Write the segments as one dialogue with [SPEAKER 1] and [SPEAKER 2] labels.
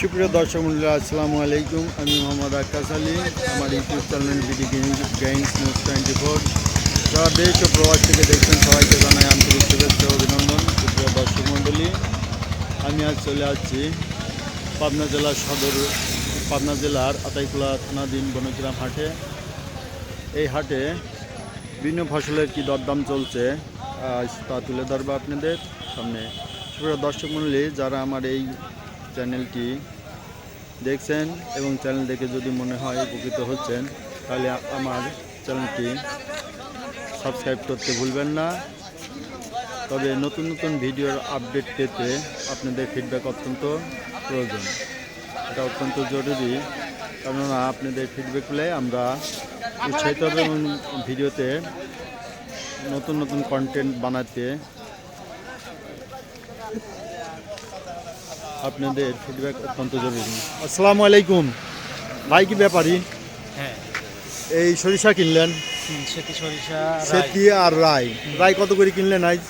[SPEAKER 1] সুপ্রিয় দর্শক মন্ডলী, আসসালামু আলাইকুম। আমি মোহাম্মদ আকাশ আলী, আমার YouTube channel BD games news twenty four. যারা দেশ ও প্রবাস থেকে দেখছেন, সবাইকে জানাই আন্তরিক শুভেচ্ছা অভিনন্দন। সুপ্রিয় দর্শক মন্ডলী, আমি আজ চলে আসছি পাবনা জেলার সদর পাবনা জেলার আতাইকুলা থানাধীন বনগ্রাম হাটে। এই হাটে বিভিন্ন ফসলের কি দরদাম চলছে তা তুলে ধরবো আপনাদের সামনে। সুপ্রিয় দর্শক মন্ডলী, যারা আমার এই চ্যানেলটি দেখছেন এবং চ্যানেল দেখে যদি মনে হয় উপকৃত হচ্ছেন, তাহলে আমার চ্যানেলটি সাবস্ক্রাইব করতে ভুলবেন না। তবে নতুন নতুন ভিডিওর আপডেট পেতে আপনাদের ফিডব্যাক অত্যন্ত প্রয়োজন। এটা অত্যন্ত জরুরি, কেননা আপনাদের ফিডব্যাক পেলে আমরা উৎসাহিত ভিডিওতে নতুন নতুন কন্টেন্ট বানাতে আপনাদের ফিডব্যাক অত্যন্ত জরুরি। আসসালামু আলাইকুম। ভাই কি ব্যাপারী?
[SPEAKER 2] হ্যাঁ।
[SPEAKER 1] এই সরিষা কিনলেন?
[SPEAKER 2] সেটি সরিষা
[SPEAKER 1] সেতি আর রায়। রায় কত করে কিনলেন আজ?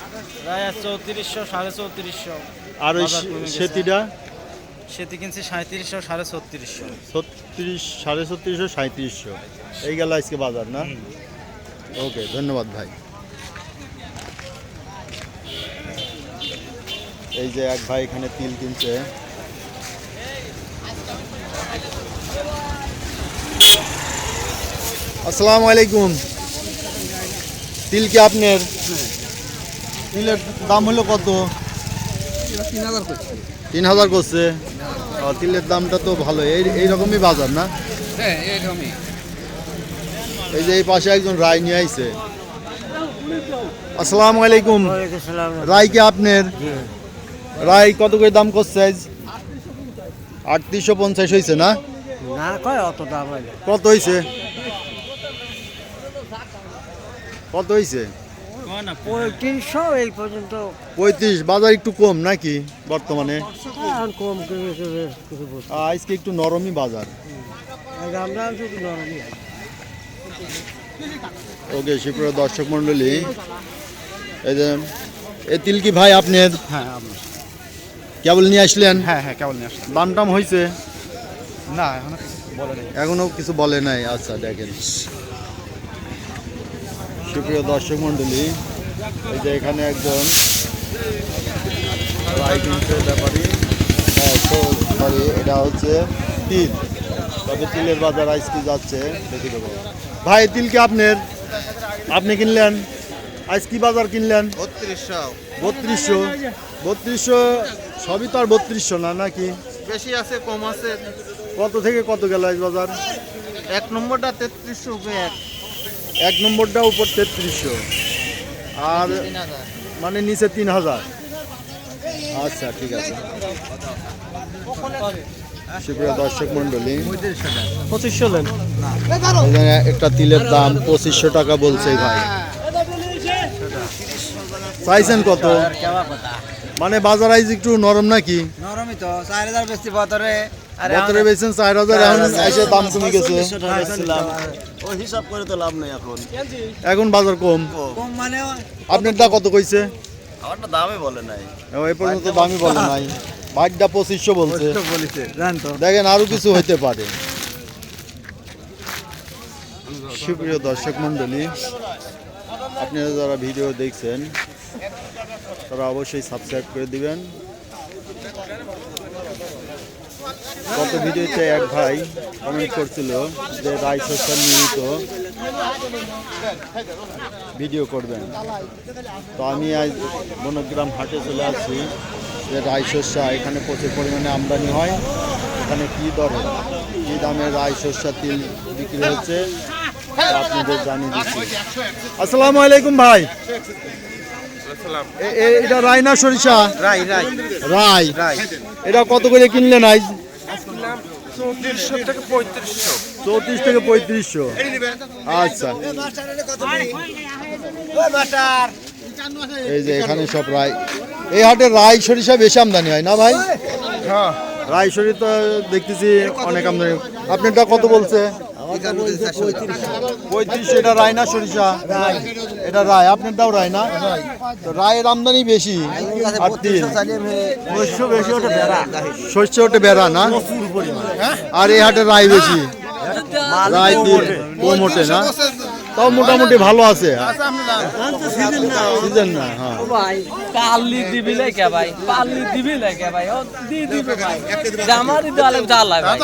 [SPEAKER 2] রায় আছে চৌত্রিশশো সাড়ে চৌত্রিশশো।
[SPEAKER 1] আর ওই। সেতিটা?
[SPEAKER 2] সেটি কিনছি সাঁত্রিশশো সাড়ে ছত্রিশশো
[SPEAKER 1] ছত্রিশ সাড়ে ছত্রিশশো সাঁত্রিশশো। এই গেল আজকে বাজার না? ওকে ধন্যবাদ ভাই। এই যে এক ভাই এখানে তিল কিনছে। আসসালামু আলাইকুম। তিল কি আপনার? তিলের দাম হলো কত?
[SPEAKER 3] তিন হাজার করছে।
[SPEAKER 1] তিলের দামটা তো ভালো। এই এইরকমই বাজার না?
[SPEAKER 3] হ্যাঁ
[SPEAKER 1] এই যে এই পাশে একজন রায় নিয়ে আইছে। আসসালামু আলাইকুম। রায় কি আপনার? রায় কত করে দাম করছে আজ? আটত্রিশশো পঞ্চাশ হয়েছে না?
[SPEAKER 2] না কয় অত দাম
[SPEAKER 1] কত হয়েছে কত হয়েছে
[SPEAKER 2] পঁয়ত্রিশশো এই পর্যন্ত।
[SPEAKER 1] পঁয়ত্রিশ বাজার একটু কম নাকি বর্তমানে?
[SPEAKER 2] কম
[SPEAKER 1] আজকে একটু নরমই বাজার। ওকে সুপ্রিয় দর্শক মণ্ডলী এই যে এ তিলকি ভাই আপনার
[SPEAKER 2] হ্যাঁ আমরা।
[SPEAKER 1] কেবল নিয়ে আসলেন?
[SPEAKER 2] হ্যাঁ হ্যাঁ কেবল নিয়ে আসলাম।
[SPEAKER 1] দাম টাম হয়েছে
[SPEAKER 2] না এখন বলে নেই।
[SPEAKER 1] এখনও কিছু বলে নাই? আচ্ছা দেখেন। সুপ্রিয় দর্শক মণ্ডলী এই যে এখানে একজন রায় কিনছে ব্যাপারী হ্যাঁ সরি এটা হচ্ছে তিল। তবে তিলের বাজার আজকে যাচ্ছে। দেখে দেবো ভাই তিলকে আপনার? আপনি কিনলেন? আজ কি বাজার কিনলেন?
[SPEAKER 3] বত্রিশশো।
[SPEAKER 1] বত্রিশশো। বত্রিশশো সবই তো আর বত্রিশশো না নাকি?
[SPEAKER 3] বেশি আছে কম আছে।
[SPEAKER 1] কত থেকে কত গেল আজ বাজার?
[SPEAKER 3] এক নম্বরটা তেত্রিশশো এক।
[SPEAKER 1] এক নম্বরটা উপর তেত্রিশশো। আর মানে নিচে তিন হাজার। আচ্ছা ঠিক আছে। সুপ্রিয় দর্শক মন্ডলী
[SPEAKER 2] পঁচিশশো নেন
[SPEAKER 1] একটা তিলের দাম পঁচিশশো টাকা বলছে ভাই। চাইছেন কত? মানে বাজার আইজ একটু নরম নাকি?
[SPEAKER 2] নরমই তো চার হাজার বেশি বতরে
[SPEAKER 1] বছরে বেচছেন চার হাজার এখন এসে দাম কমে গেছে।
[SPEAKER 4] ও হিসাব করে তো লাভ নেই এখন।
[SPEAKER 1] এখন বাজার কম?
[SPEAKER 2] কম। মানে
[SPEAKER 1] আপনারটা কত কইছে?
[SPEAKER 4] আমারটা দামই বলে নাই।
[SPEAKER 1] এই পর্যন্ত দামই বলে নাই। পঁচিশশো বলছে।
[SPEAKER 2] বলিছে। জান তো
[SPEAKER 1] দেখেন আরও কিছু হইতে পারে। সুপ্রিয় দর্শক মন্ডলী আপনারা যারা ভিডিও দেখছেন, তারা অবশ্যই সাবস্ক্রাইব করে দিবেন। গত ভিডিওতে এক ভাই কমেন্ট করছিল যে রায় শস্যার নিয়মিত ভিডিও করবেন। তো আমি আজ বনগ্রাম হাটে চলে আসছি যে রায় শস্যা এখানে প্রচুর পরিমাণে আমদানি হয়। এখানে কী দরে? কী দামে রায় শস্যা তিল বিক্রি হচ্ছে? আপনাদের জানিয়ে দিচ্ছি আসসালামু আলাইকুম ভাই এটা রায় না সরিষা?
[SPEAKER 2] রাই রাই
[SPEAKER 1] রায়। এটা কত করে কিনলেন আজ? চৌত্রিশ থেকে পঁয়ত্রিশশো। আচ্ছা। এই যে এখানে সব রায়। এই হাটে রায় সরিষা বেশি আমদানি হয় না ভাই? রায় সরিষা দেখতেছি অনেক আমদানি। আপনারটা কত বলছে? পঁয়ত্রিশশো এটা রায় না সরিষা? এটা রায়। আপনার দাও রায় না? তো রায়ের আমদানি বেশি। আর তিল
[SPEAKER 2] শস্য ওটা বেড়া
[SPEAKER 1] বেড়া না? আর এই হাটে রায় বেশি। রায় তিল কম ওঠে না? তাও মোটামুটি ভালো আছে। সিজন না। হ্যাঁ।
[SPEAKER 5] ভাই পাল্লি দিবি লেকে ভাই পাল্লি দিবি লেকে ভাই ও দি দিবে ভাই। জামারি দেওয়ালে জ্বালা ভাই।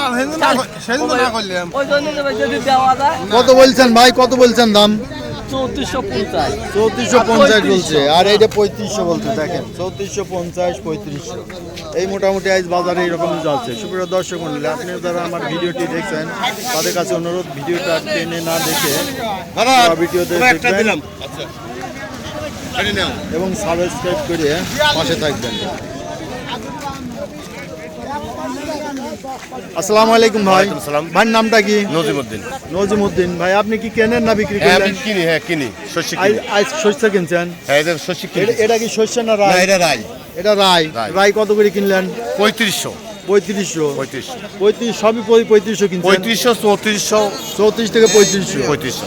[SPEAKER 5] ওই জন্য যদি দেওয়া যায়।
[SPEAKER 1] কত বলছেন ভাই? কত বলছেন দাম?
[SPEAKER 5] চৌত্রিশশো পঞ্চাশ।
[SPEAKER 1] চৌত্রিশশো পঞ্চাশ বলছে। আর এইটা পঁয়ত্রিশশো বলছে দেখেন চৌত্রিশশো পঞ্চাশ পঁয়ত্রিশশো। এই মোটামুটি আজ বাজারে সুপ্রিয় দর্শক মন্ডলী আপনি যারা আমার ভিডিওটি দেখছেন তাদের কাছে অনুরোধ ভিডিওটা টেনে না দেখে ভিডিওতে দেখবেন এবং সাবস্ক্রাইব করে পাশে থাকবেন। আসসালামু আলাইকুম ভাই। ভাইয়ের নামটা কি?
[SPEAKER 6] নজিমুদ্দিন।
[SPEAKER 1] নজিমুদ্দিন। ভাই আপনি কি কেনেন না বিক্রি
[SPEAKER 6] হ্যাঁ আমি
[SPEAKER 1] করেন
[SPEAKER 6] কিনি হ্যাঁ কিনি। শস্য কিনি।
[SPEAKER 1] আজ শস্য কিনছেন?
[SPEAKER 6] হ্যাঁ এটা শস্য কিনি।
[SPEAKER 1] এটা- এটা কি শস্য না
[SPEAKER 6] না
[SPEAKER 1] রায়
[SPEAKER 6] এটা রাই।
[SPEAKER 1] এটা রায়
[SPEAKER 6] রায়।
[SPEAKER 1] রায় কত করে কিনলেন?
[SPEAKER 6] পঁয়ত্রিশশো।
[SPEAKER 1] পঁয়ত্রিশশো।
[SPEAKER 6] পঁয়ত্রিশশো।
[SPEAKER 1] পঁয়ত্রিশ সবই পঁয়- পঁয়ত্রিশশো কিনছেন?
[SPEAKER 6] পঁয়ত্রিশশো চৌত্রিশশো।
[SPEAKER 1] চৌত্রিশ থেকে পঁয়ত্রিশশো।
[SPEAKER 6] পঁয়ত্রিশশো।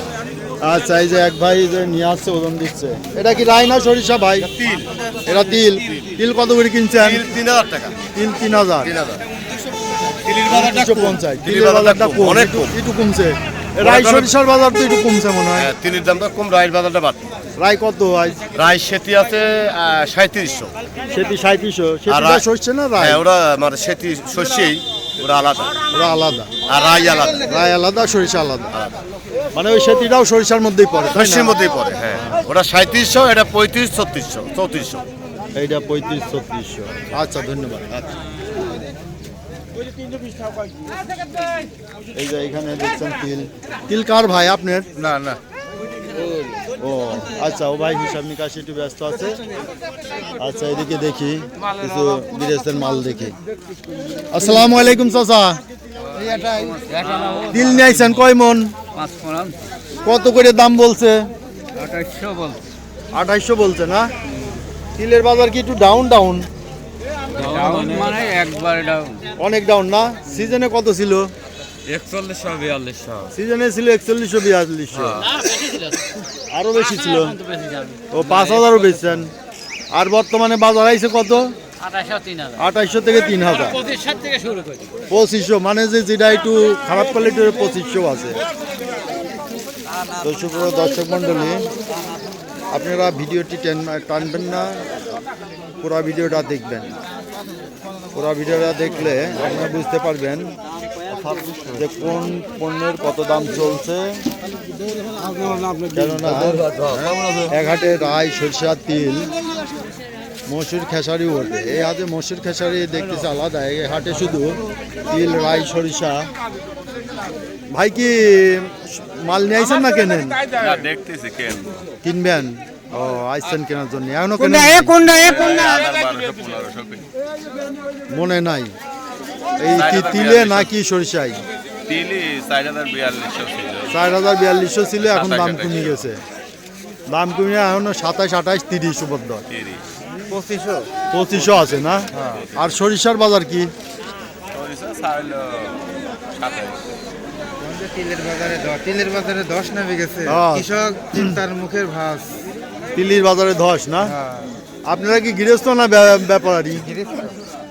[SPEAKER 1] আচ্ছা এই যে এক ভাই যে নিয়ে আসছে ওজন দিচ্ছে। এটা কি রায় না সরিষা ভাই?
[SPEAKER 6] তিল।
[SPEAKER 1] এটা তিল। তিল কত করে কিনছেন?
[SPEAKER 6] তিন হাজার টাকা।
[SPEAKER 1] তিল তিন হাজার। তিনশো পঞ্চাশ।
[SPEAKER 6] তিলের
[SPEAKER 1] বাজারটা
[SPEAKER 6] অনেক
[SPEAKER 1] একটু- কমছে। রায় সরিষার বাজার তো একটু কমছে মনে হয়।
[SPEAKER 6] হ্যাঁ তিলের দামটা কম রায়ের বাজারটা বাড়তি।
[SPEAKER 1] রায় কত আজ
[SPEAKER 6] রায় সেতি আছে সাঁত্রিশশো
[SPEAKER 1] সেটি সাঁত্রিশশো সরছে না রায়?
[SPEAKER 6] হ্যাঁ ওরা মানে সেতি শস্যেই ওরা আলাদা।
[SPEAKER 1] ওরা আলাদা।
[SPEAKER 6] আর রায় আলাদা।
[SPEAKER 1] রায় আলাদা সরিষা আলাদা। মানে ওই সেটিটাও সরিষার মধ্যেই পড়ে?
[SPEAKER 6] শস্যের মধ্যেই পড়ে হ্যাঁ। ওটা সাঁত্রিশশো এটা পঁয়ত্রিশ ছত্রিশশো চৌত্রিশশো।
[SPEAKER 1] এইটা পঁয়ত্রিশ ছত্রিশশো। আচ্ছা ধন্যবাদ। আচ্ছা। এই যে এখানে দেখছেন তিল। তিল কার ভাই আপনার?
[SPEAKER 6] না না।
[SPEAKER 1] ও আচ্ছা ও ভাই হিসাব নিকাশ একটু ব্যস্ত আছে। আচ্ছা এদিকে দেখি কিছু বিদেশের মাল দেখি। আসসালামু আলাইকুম চাচা। তিল নিয়েছেন কয় মন? কত করে দাম বলছে? আঠাইশশো বলছে না? তিলের বাজার কি একটু ডাউন ডাউন
[SPEAKER 5] মানে ডাউন
[SPEAKER 1] অনেক ডাউন না? সিজনে কত ছিল?
[SPEAKER 5] একচল্লিশশো বিয়াল্লিশশো।
[SPEAKER 1] সিজনে ছিল একচল্লিশশো বিয়াল্লিশশো। আরও বেশি ছিল। ও পাঁচ হাজারও বেচছেন আর বর্তমানে বাজার আইছে কত? আঠাইশশো থেকে তিন হাজার। পঁচিশশো মানে যে যেটা একটু খারাপ কোয়ালিটির পঁচিশশো আছে। সুপ্র দর্শক মণ্ডলী আপনারা ভিডিওটি টেন- টানবেন না পুরো ভিডিওটা দেখবেন। পুরো ভিডিওটা দেখলে আপনারা বুঝতে পারবেন যে কোন পণ্যের কত দাম চলছে? কেননা এক হাটে রায় সরষা তিল মসুর খেসারি ওঠে এই হাতে মসুর খেসারি দেখতেছে আলাদা এই হাটে শুধু তিল রাই সরিষা। ভাই কি মাল নিয়ে আইছেন না কেনেন?
[SPEAKER 6] দেখতেছি কেন?
[SPEAKER 1] কিনবেন? ও আইছেন কেনার জন্য।
[SPEAKER 6] এখনও
[SPEAKER 1] মনে নাই। এই কি তিলে নাকি সরিষাই
[SPEAKER 6] চার হাজার বিয়াল্লিশশো ছিল।
[SPEAKER 1] এখন দাম কমে গেছে। দাম কমে এখন সাতাশ আঠাশ তিরিশ উপদ্র
[SPEAKER 2] পঁচিশশো?
[SPEAKER 1] পঁচিশশো আছে না? আর সরিষার বাজার কি?
[SPEAKER 2] তিলের বাজারে তিলের বাজারে দশ নামে গেছে।
[SPEAKER 1] হ্যাঁ।
[SPEAKER 2] কৃষক চিন্তার মুখের ভাস
[SPEAKER 1] তিলির বাজারে ধস না? আপনারা কি গৃহস্থ না ব্যা- ব্যাপারী?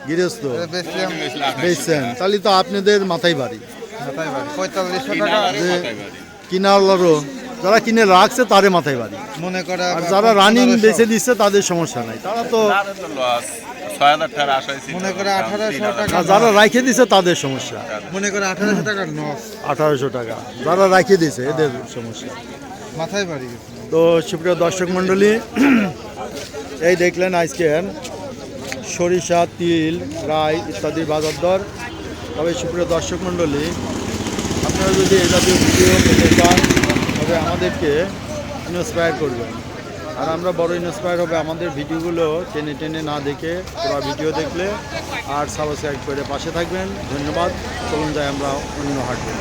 [SPEAKER 1] গৃহস্থ। বেচছেন তাহলে তো আপনাদের মাথায় বাড়ি।
[SPEAKER 2] টাকা।
[SPEAKER 1] কিনারও যারা কিনে রাখছে তারে মাথায় বাড়ি।
[SPEAKER 2] মনে করা
[SPEAKER 1] আর যারা রানিং বেচে দিচ্ছে তাদের সমস্যা নাই। তারা তো
[SPEAKER 2] মনে করে আঠারোশো টাকা
[SPEAKER 1] যারা রাখে দিছে তাদের সমস্যা।
[SPEAKER 2] মনে করে আঠারোশো নস।
[SPEAKER 1] আঠারোশো টাকা। যারা রাখে দিছে এদের সমস্যা।
[SPEAKER 2] মাথায় বাড়ি
[SPEAKER 1] তো সুপ্রিয় দর্শক মণ্ডলী এই দেখলেন আজকে সরিষা, তিল, রাই ইত্যাদির বাজার দর। তবে সুপ্রিয় দর্শক মণ্ডলী, আপনারা যদি এই জাতীয় ভিডিও পেতে চান, তবে আমাদেরকে ইন্সপায়ার করবেন। আর আমরা বড় ইন্সপায়ার হবে আমাদের ভিডিওগুলো টেনে টেনে না দেখে, পুরো ভিডিও দেখলে। আর সাবস্ক্রাইব করে পাশে থাকবেন। ধন্যবাদ। চলুন যাই আমরা অন্য হাটবে